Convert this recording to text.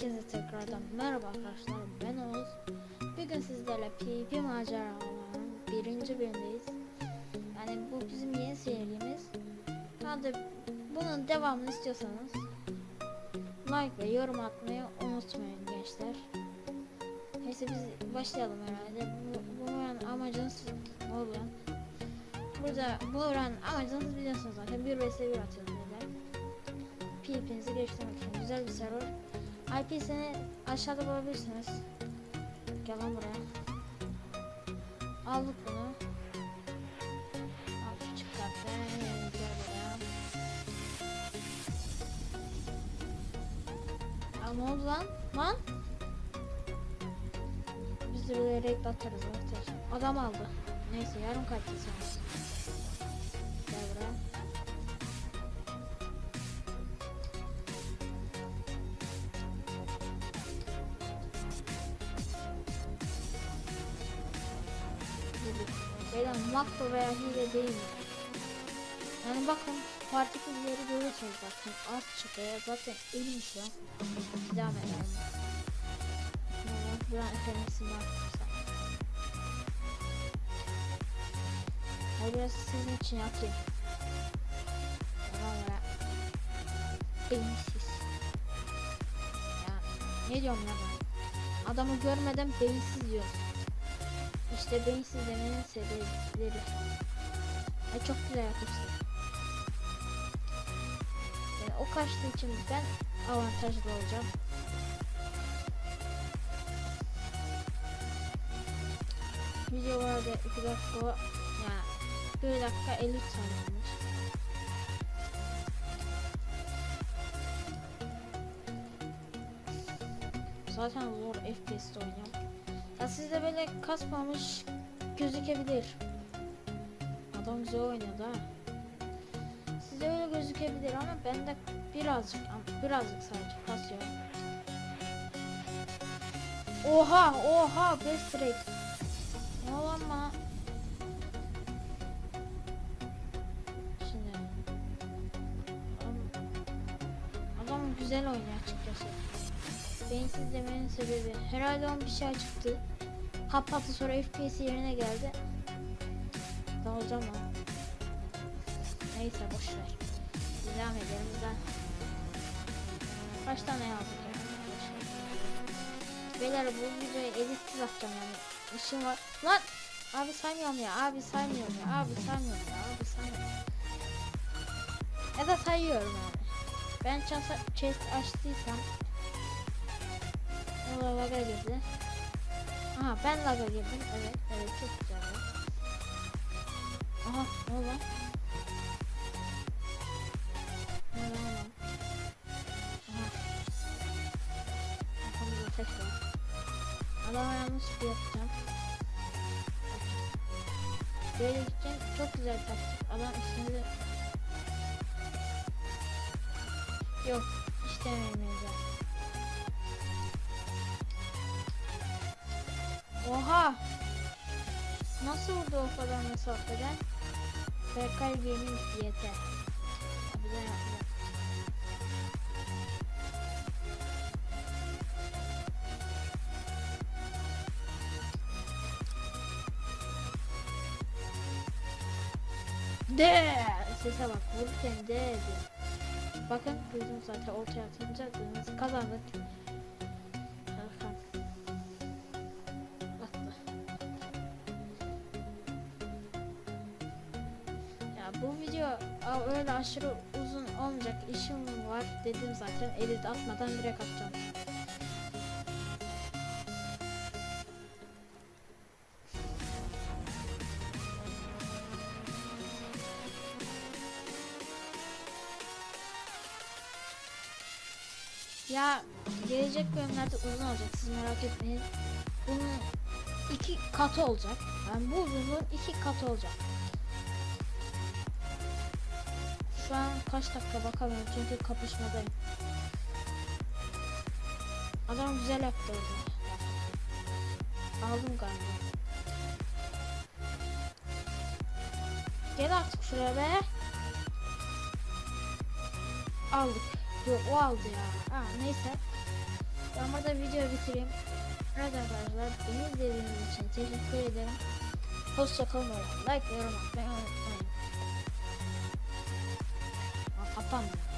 Herkese tekrardan merhaba arkadaşlar ben Oğuz. Bugün sizlerle PvP maceralarının birinci bölümdeyiz. Yani bu bizim yeni serimiz. Hadi bunun devamını istiyorsanız Like ve yorum atmayı unutmayın gençler. Neyse biz başlayalım herhalde. Bu, Bunun amacınız olan Burada Buran amacınız biliyorsunuz zaten. 1 vs 1 atıyoruz PvP'nizi geliştirmek için güzel bir server. IP'sini aşağıda bulabilirsiniz. Gel lan buraya. Aldık bunu. Al şu çıkarttı. Gel buraya. Aa, ne oldu lan? Lan? Biz de renk atarız. Adam aldı. Neyse yarım kalitesi olsun. Beyler makro veya hile değil mi? Yani bakın partikülleri görüyorsunuz zaten. Az çıkıyor. Zaten şu an. Devam edelim. Buran efendisi var. Hayır biraz sizin için atayım. Tamam ya. Beyinsiz. Ya ne diyorum ya ben? Adamı görmeden beyinsiz diyorsun. İşte beyinsiz demenin sebepleri. Ay çok güzel yapmışsın. Yani o kaçtığı için ben avantajlı olacağım. Videolarda 2 dakika yani 1 dakika 50 saniye. Zaten zor FPS'te oynuyorum. Ya sizde böyle kasmamış gözükebilir. Adam güzel oynadı ha. Sizde öyle gözükebilir ama bende birazcık birazcık sadece kasıyor. Oha oha best rate. Ne olan? Şimdi adam, adam güzel oynuyor açıkçası. Beyinsiz demenin sebebi herhalde onun bir şey çıktı. Kapattı sonra FPS yerine geldi. Dalacağım ha. Neyse boşver. Devam edelim ben. Kaç tane yazdık ya? Beyler bu videoyu editsiz atacağım yani. İşim var. Lan! Abi saymıyorum ya. Abi saymıyorum ya. Abi saymıyorum ya. Abi saymıyorum. Ya da sayıyorum yani. Ben chest, açtıysam o laga girdi. Aha ben laga girdim. Evet. Evet çok güzel. Aha ne oldu? Ne oldu yanlış bir yapacağım. Böyle gideceğim. Çok güzel taktik. Adam üstünde Yok. İstemeyeceğim. Oha! Nasıl vurdu o kadar mesafeden? Berkay Gaming YT. Abi ben yapacağım. De sese bak vururken de. Bakın duydum zaten ortaya atınca kırmızı kazandık. Bu video öyle aşırı uzun olmayacak işim var dedim zaten edit atmadan direkt atacağım. Ya gelecek bölümlerde uzun olacak siz merak etmeyin. Bunun iki katı olacak. Yani bu uzunluğun iki katı olacak. Şu an kaç dakika bakamıyorum çünkü kapışmadayım. Adam güzel yaptı orada. Aldım galiba. Gel artık şuraya be. Aldık. Yok o aldı ya. Ha, neyse. Ben burada video bitireyim. Evet arkadaşlar beni izlediğiniz için teşekkür ederim. Hoşça kalın. Like yorum atmayı unutmayın. Bummer.